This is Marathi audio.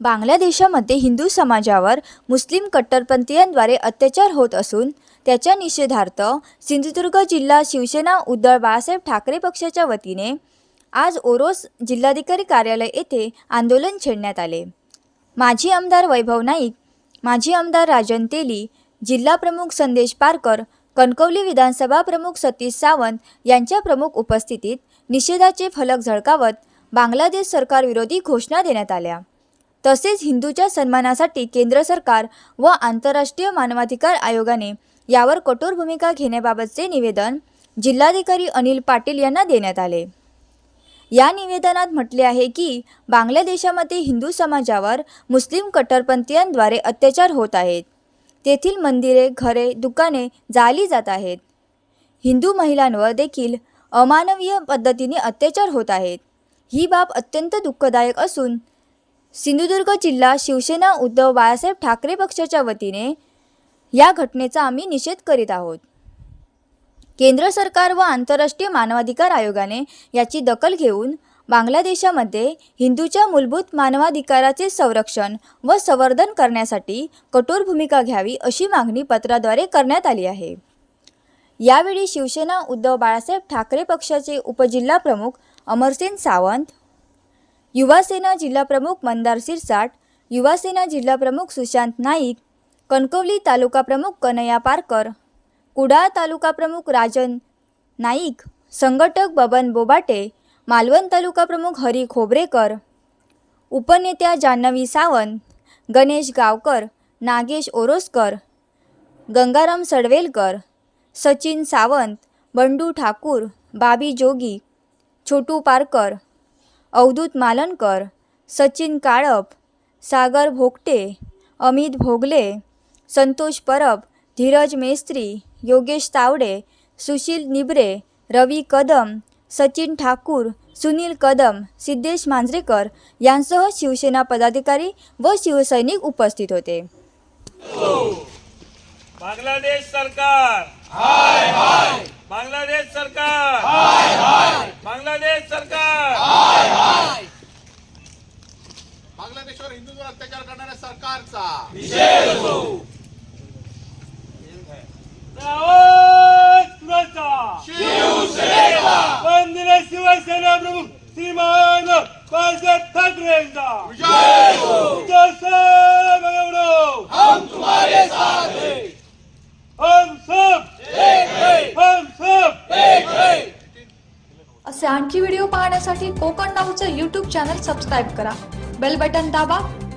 बांगलादेशामध्ये हिंदू समाजावर मुस्लिम कट्टरपंथीयांद्वारे अत्याचार होत असून त्याच्या निषेधार्थ सिंधुदुर्ग जिल्हा शिवसेना उद्धव बाळासाहेब ठाकरे पक्षाच्या वतीने आज ओरोस जिल्हाधिकारी कार्यालय येथे आंदोलन छेडण्यात आले. माजी आमदार वैभव नाईक माजी आमदार राजन तेली जिल्हा प्रमुख संदेश पारकर कणकवली विधानसभा प्रमुख सतीश सावंत यांच्या प्रमुख उपस्थितीत निषेधाचे फलक झळकावत बांगलादेश सरकारविरोधी घोषणा देण्यात आल्या. तसेच हिंदूच्या सन्मानासाठी केंद्र सरकार व आंतरराष्ट्रीय मानवाधिकार आयोगाने यावर कठोर भूमिका घेण्याबाबतचे निवेदन जिल्हाधिकारी अनिल पाटील यांना देण्यात आले. या निवेदनात म्हटले आहे की बांगलादेशामध्ये हिंदू समाजावर मुस्लिम कट्टरपंथीयांद्वारे अत्याचार होत आहेत. तेथील मंदिरे घरे दुकाने जाळली जात आहेत. हिंदू महिलांवर देखील अमानवीय पद्धतीने अत्याचार होत आहेत. ही बाब अत्यंत दुःखदायक असून सिंधुदुर्ग जिल्हा शिवसेना उद्धव बाळासाहेब ठाकरे पक्षाच्या वतीने या घटनेचा आम्ही निषेध करीत आहोत. केंद्र सरकार व आंतरराष्ट्रीय मानवाधिकार आयोगाने याची दखल घेऊन बांगलादेशामध्ये हिंदूच्या मूलभूत मानवाधिकाराचे संरक्षण व संवर्धन करण्यासाठी कठोर भूमिका घ्यावी अशी मागणी पत्राद्वारे करण्यात आली आहे. यावेळी शिवसेना उद्धव बाळासाहेब ठाकरे पक्षाचे उपजिल्हा प्रमुख अमरसेन सावंत युवासेना जिल्हाप्रमुख मंदार सिरसाट युवासेना जिल्हाप्रमुख सुशांत नाईक कणकवली तालुका प्रमुख कन्हैया पारकर कुडाळ तालुका प्रमुख राजन नाईक संघटक बबन बोबाटे मालवण तालुका प्रमुख हरी खोबरेकर उपनेत्या जान्हवी सावंत गणेश गावकर नागेश ओरोसकर गंगाराम सडवेलकर सचिन सावंत बंडू ठाकूर बाबी जोगी छोटू पारकर अवधूत मालनकर सचिन काळप सागर भोगटे अमित भोगले संतोष परब धीरज मेस्त्री योगेश तावडे सुशील निबरे रवी कदम सचिन ठाकूर सुनील कदम सिद्धेश मांजरेकर यांसह शिवसेना पदाधिकारी व शिवसैनिक उपस्थित होते. बांगलादेश सरकार हाय हाय बांगलादेश सरकार हाय हाय बांगलादेश सरकार बांगलादेशवर हिंदूंवर अत्याचार करणाऱ्या सरकारचा. आवाज तुझा शिवसेना. प्रमुख श्रीमान बाळासाहेब ठाकरे यांचा जयसाहेब बळवडो. हम सब हम सब असे आणखी व्हिडिओ पाहण्यासाठी कोकण नाऊचं यूट्यूब चॅनल सबस्क्राईब करा. बेल बटन दाबा.